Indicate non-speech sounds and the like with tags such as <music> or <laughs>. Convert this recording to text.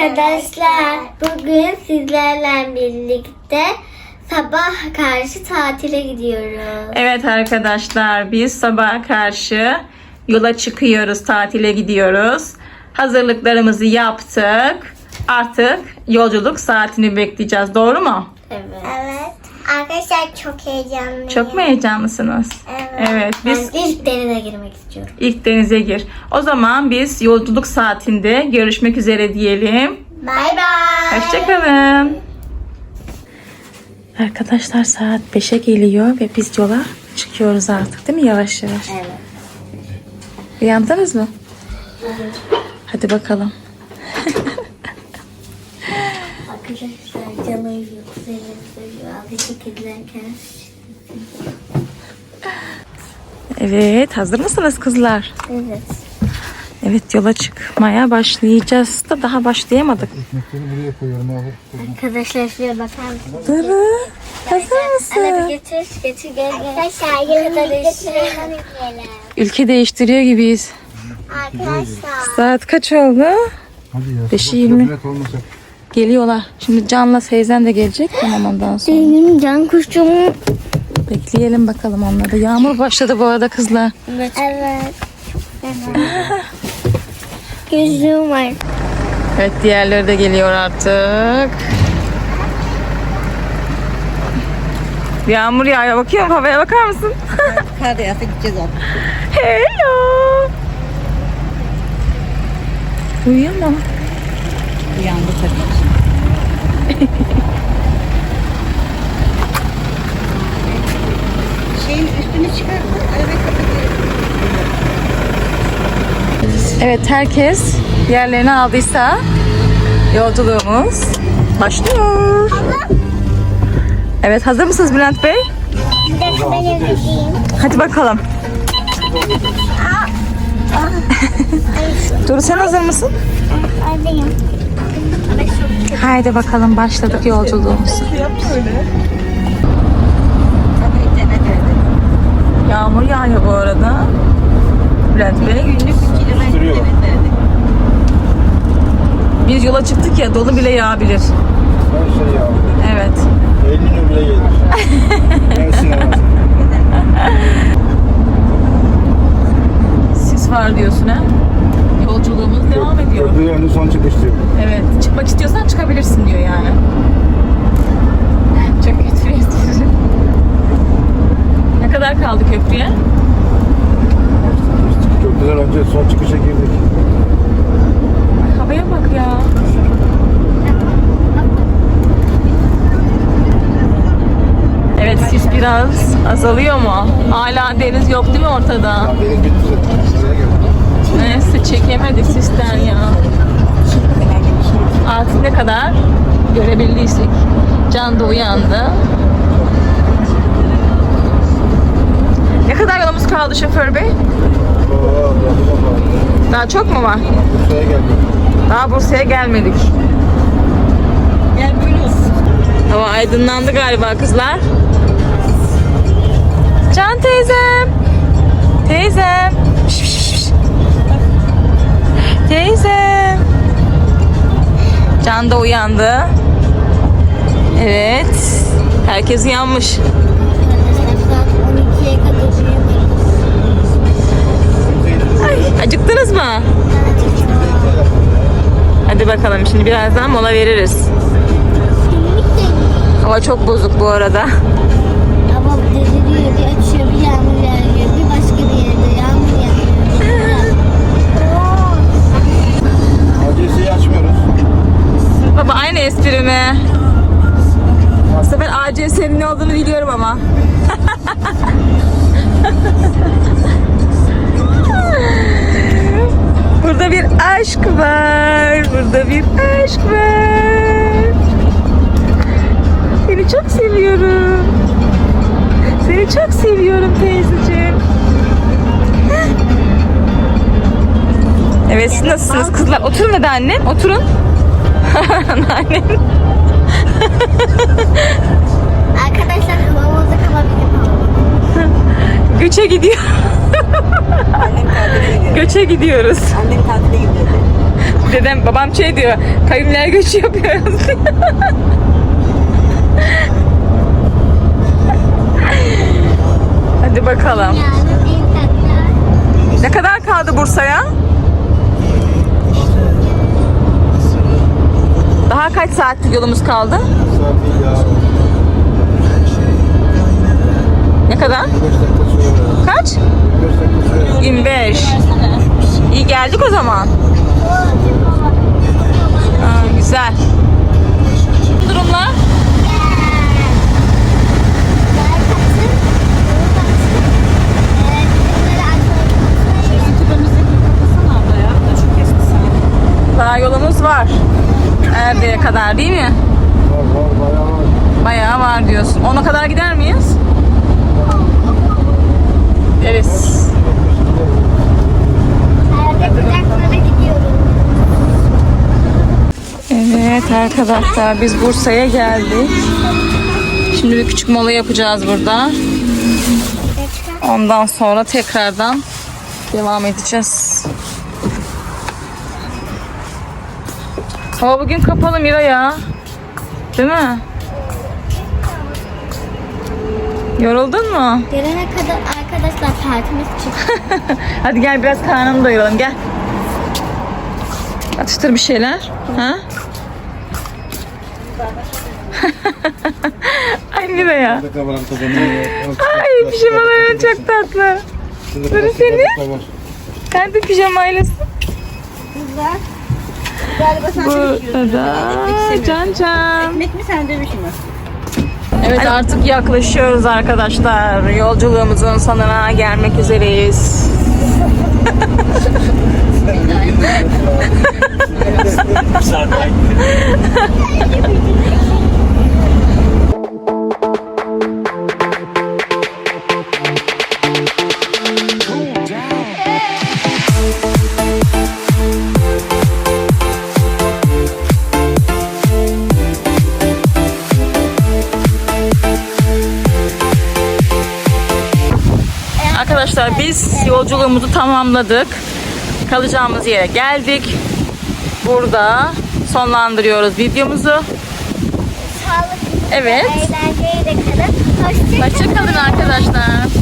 Arkadaşlar bugün sizlerle birlikte sabah karşı tatile gidiyoruz. Evet arkadaşlar biz sabaha karşı yola çıkıyoruz, tatile gidiyoruz. Hazırlıklarımızı yaptık. Artık yolculuk saatini bekleyeceğiz. Doğru mu? Evet. Evet. Arkadaşlar çok heyecanlıyım. Çok mu heyecanlısınız? Evet. Evet, biz Ben ilk denize girmek istiyorum. ilk denize gir. O zaman biz yolculuk saatinde görüşmek üzere diyelim. Bay bay. Hoşçakalın. Arkadaşlar saat 5'e geliyor ve biz yola çıkıyoruz artık değil mi yavaş yavaş? Evet. Uyandınız mı? Hadi bakalım. <laughs> Arkadaşlar canı uyuyor. Edilerken. Evet hazır mısınız kızlar? Evet. Evet yola çıkmaya başlayacağız da daha başlayamadık. Ekmekleri buraya koyuyorum abi. Arkadaşlar şuraya bakar mısınız? Duru hazır mısın? getir, getir gel gel. Arkadaşlar izleyelim. Ülke değiştiriyor gibiyiz. Arkadaşlar. Saat kaç oldu? Hadi ya. Beşi sabah yirmi. köprünet olmasak. Geliyorlar. Şimdi Can'la Seyzen de gelecek. Tamam ondan sonra. Benim can kuşum. Bekleyelim bakalım onları. Yağmur başladı bu arada kızlar. Evet. Evet. Gözlüğüm var. Evet diğerleri de geliyor artık. Yağmur yağıyor. Bakıyorum havaya bakar mısın? Kar yağsa gideceğiz artık. Hello. Uyuyor mu? Uyandı tabii. <laughs> Şeyin üstünü kapatıyor. Evet herkes yerlerini aldıysa yolculuğumuz başlıyor. Evet hazır mısınız Bülent Bey? Hadi bakalım. <laughs> Duru sen hazır mısın? Evdeyim. Haydi bakalım başladık yolculuğumuz. Tabii cennet verdi. Yağmur yağıyor bu arada. Bülent Bey. Günlük 3 kilometre Sürüyor. cennet verdi. Biz yola çıktık ya dolu bile yağabilir. Her şey ya. Evet. Elini bile gelir. <laughs> Hemen. Sis var diyorsun ha? Yolculuğumuz devam ediyor. Köprü önü son çıkış diyor. Evet. Çıkmak istiyorsan çıkabilirsin diyor yani. Çok kötü bir espri. Ne kadar kaldı köprüye? Köprüden önce son çıkışa girdik. Havaya bak ya. Evet sis biraz azalıyor mu? Hala deniz yok değil mi ortada? Deniz bitti. Neyse çekemedik sisten ya. Artık ne kadar görebildiysek. Can da uyandı. Kaldı şoför bey? Daha çok mu var? Bursa'ya geldik. Daha Bursa'ya gelmedik. Gel böyle olsun. Hava aydınlandı galiba kızlar. Can teyzem. Teyzem. Şş, şş, şş. Teyzem. Can da uyandı. Evet. Herkes uyanmış. Saat 12'ye kadar uyuyorum. Acıktınız mı? Hadi bakalım şimdi birazdan mola veririz. Hava çok bozuk bu arada. Ama deliriyor, bir açıyor, bir yağmur yağıyor, bir başka bir yerde yağmur yağıyor. Açmıyoruz. Baba aynı espri mi? Bu sefer ACS'nin ne olduğunu biliyorum ama. <laughs> Burada bir aşk var. Burada bir aşk var. Seni çok seviyorum. Seni çok seviyorum teyzeciğim. Evet siz nasılsınız kızlar? Oturun hadi annem. Oturun. <laughs> Annem. Arkadaşlar havamızda kalabilir Göçe gidiyor. Annem tatile gidiyor. Göçe gidiyoruz. Annem tatile gidiyor. Dedem babam şey diyor. Kavimler göçü yapıyoruz. Hadi bakalım. Ne kadar kaldı Bursa'ya? Daha kaç saatlik yolumuz kaldı? Ne kadar? 5 dakika sonra. Kaç? 5 dakika sonra. 25. İyi geldik o zaman. Aa, güzel. Durumlar? Daha yolumuz var. Erde'ye kadar değil mi? Var var bayağı var. Bayağı var diyorsun. Ona kadar gider miyiz? Evet. Evet arkadaşlar biz Bursa'ya geldik. Şimdi bir küçük mola yapacağız burada. Ondan sonra tekrardan devam edeceğiz. Hava bugün kapalı Mira ya. Değil mi? Yoruldun mu? Gelene kadar arkadaşlar partimiz çıktı. <laughs> Hadi gel biraz karnını doyuralım gel. Atıştır bir şeyler. Ha? <laughs> Ay Mira ya. Ay pijamaların çok tatlı. Böyle seni. Sen de pijamaylısın. Güzel. Galiba sen Burada da Can Can. Ekmek mi sandviç mi? Evet artık yaklaşıyoruz arkadaşlar. Yolculuğumuzun sonuna gelmek üzereyiz. Biz yolculuğumuzu tamamladık. Kalacağımız yere geldik. Burada sonlandırıyoruz videomuzu. Evet. Eğlenceyle kalın. Hoşçakalın. Hoşçakalın arkadaşlar.